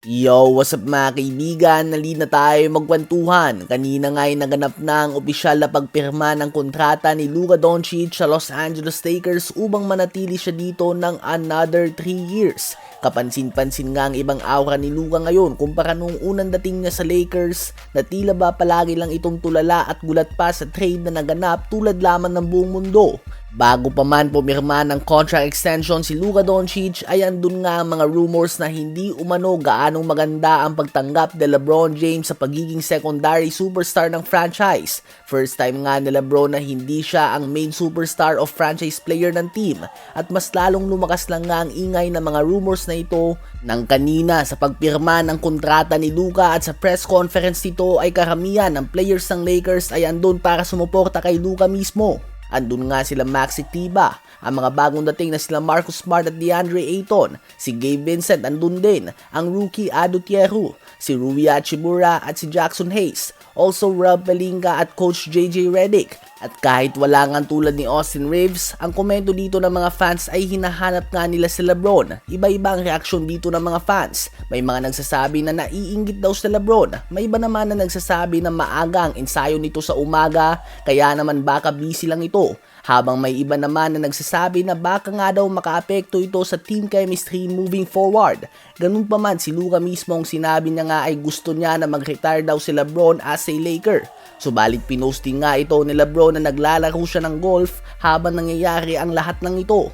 Yo, what's up mga kaibigan? Nali na tayo magkwentuhan. Kanina nga ay naganap na ang opisyal na pagpirma ng kontrata ni Luka Doncic sa Los Angeles Lakers upang manatili siya dito ng another 3 years. Kapansin-pansin nga ang ibang aura ni Luka ngayon kumpara nung unang dating niya sa Lakers na tila ba palagi lang itong tulala at gulat pa sa trade na naganap tulad lamang ng buong mundo. Bago pa man pumirma ng contract extension si Luka Doncic ay andun nga ang mga rumors na hindi umano gaanong maganda ang pagtanggap ni Lebron James sa pagiging secondary superstar ng franchise. First time nga ni Lebron na hindi siya ang main superstar of franchise player ng team at mas lalong lumakas lang nga ang ingay ng mga rumors na ito nang kanina sa pagpirma ng kontrata ni Luka at sa press conference nito ay karamihan ng players ng Lakers ay andun para sumuporta kay Luka mismo. Andun nga sila Maxi Tiba, ang mga bagong dating na sila Marcus Smart at DeAndre Ayton, si Gabe Vincent andun din, ang rookie Ado Tieru, si Rui Hachimura at si Jackson Hayes, also Rob Pelinka at Coach JJ Redick. At kahit wala nga tulad ni Austin Reeves, ang komento dito ng mga fans ay hinahanap nga nila si Lebron. Iba-iba ang reaksyon dito ng mga fans. May mga nagsasabi na naiinggit daw si Lebron. May iba naman na nagsasabi na maaga ang ensayo nito sa umaga, kaya naman baka busy lang ito. Habang may iba naman na nagsasabi na baka nga daw makaapekto ito sa team chemistry moving forward. Ganun pa man si Luka mismo ang sinabi niya nga ay gusto niya na mag-retire daw si Lebron as a Laker. Subalit pinosting nga ito ni Lebron na naglalaro siya ng golf habang nangyayari ang lahat ng ito.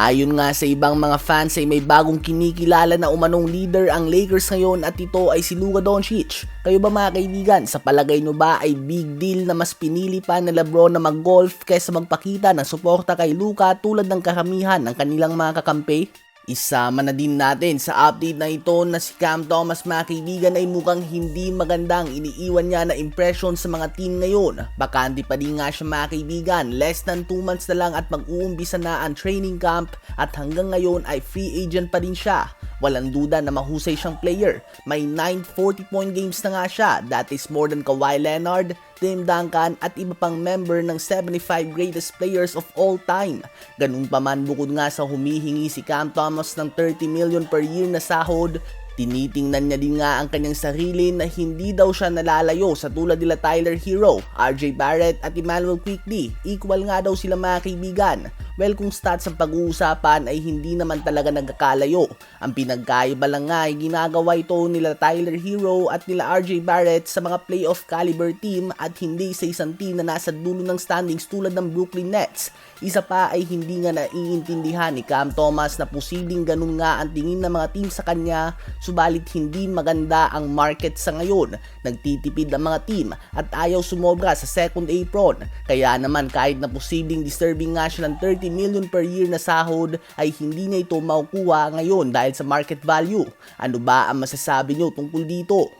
Ayon nga sa ibang mga fans ay may bagong kinikilala na umanong leader ang Lakers ngayon at ito ay si Luka Doncic. Kayo ba mga kaibigan, sa palagay nyo ba ay big deal na mas pinili pa ni Lebron na mag-golf kaysa magpakita ng suporta kay Luka tulad ng karamihan ng kanilang mga kakampi? Isama na din natin sa update na ito na si Cam Thomas mga kaibigan ay mukhang hindi magandang iniiwan niya na impression sa mga team ngayon. Bakante pa din nga siya mga kaibigan, less than 2 months na lang at mag-uumpisa na ang training camp at hanggang ngayon ay free agent pa din siya. Walang duda na mahusay siyang player. May 9 40-point games na nga siya. That is more than Kawhi Leonard, Tim Duncan at iba pang member ng 75 greatest players of all time. Ganun pa man bukod nga sa humihingi si Cam Thomas ng 30 million per year na sahod, Tinitingnan niya din nga ang kanyang sarili na hindi daw siya nalalayo sa tulad nila Tyler Hero, RJ Barrett at Emmanuel Quickly. Equal nga daw sila mga kaibigan. Well, kung stats ang pag-uusapan ay hindi naman talaga nagkakalayo. Ang pinagkaiba lang nga ay ginagawa ito nila Tyler Hero at nila RJ Barrett sa mga playoff caliber team at hindi sa isang team na nasa dulo ng standings tulad ng Brooklyn Nets. Isa pa ay hindi nga naiintindihan ni Cam Thomas na posibleng ganun nga ang tingin ng mga team sa kanya subalit hindi maganda ang market sa ngayon. Nagtitipid ang mga team at ayaw sumobra sa second apron. Kaya naman kahit na posibleng disturbing nga siya ng 30 million per year na sahod ay hindi niya ito makukuha ngayon dahil sa market value. Ano ba ang masasabi nyo tungkol dito?